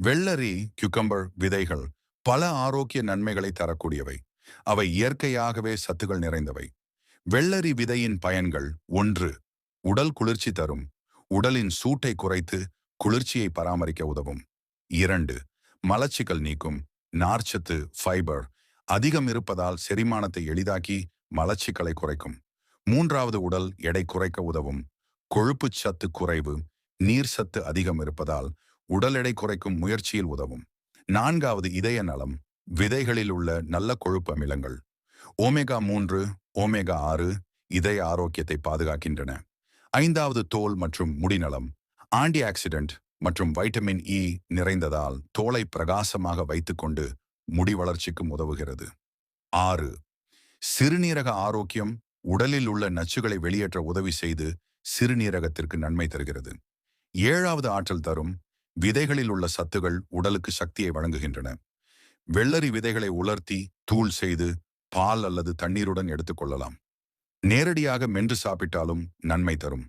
வெள்ளரி கியூக்கம்பர் விதைகள் பல ஆரோக்கிய நன்மைகளை தரக்கூடியவை. அவை இயற்கையாகவே சத்துகள் நிறைந்தவை. வெள்ளரி விதையின் பயன்கள் ஒன்று உடல் குளிர்ச்சி தரும் உடலின் சூட்டை குறைத்து குளிர்ச்சியை பராமரிக்க உதவும். இரண்டு மலச்சிக்கல் நீக்கும் நார்ச்சத்து ஃபைபர் அதிகம் இருப்பதால் செரிமானத்தை எளிதாக்கி மலச்சிக்கலை குறைக்கும். மூன்றாவது உடல் எடை குறைக்க உதவும் கொழுப்புச் சத்து குறைவு நீர் சத்து அதிகம் இருப்பதால் உடல் எடை குறைக்கும் முயற்சியில் உதவும். நான்காவது இதய நலம் விதைகளில் உள்ள நல்ல கொழுப்பு அமிலங்கள். ஓமேகா மூன்று ஓமேகா ஆறு இதய ஆரோக்கியத்தை பாதுகாக்கின்றன. ஐந்தாவது தோல் மற்றும் முடிநலம் ஆன்டி ஆக்சிடென்ட் மற்றும் வைட்டமின் இ நிறைந்ததால் தோலை பிரகாசமாக வைத்துக்கொண்டு முடி வளர்ச்சிக்கும் உதவுகிறது. ஆறு சிறுநீரக ஆரோக்கியம் உடலில் உள்ள நச்சுகளை வெளியேற்ற உதவி செய்து சிறுநீரகத்திற்கு நன்மை தருகிறது. ஏழாவது ஆற்றல் தரும் விதைகளில் உள்ள சத்துகள் உடலுக்கு சக்தியை வழங்குகின்றன. வெள்ளரி விதைகளை உலர்த்தி தூள் செய்து பால் அல்லது தண்ணீருடன் எடுத்துக்கொள்ளலாம் நேரடியாக மென்று சாப்பிட்டாலும் நன்மை தரும்.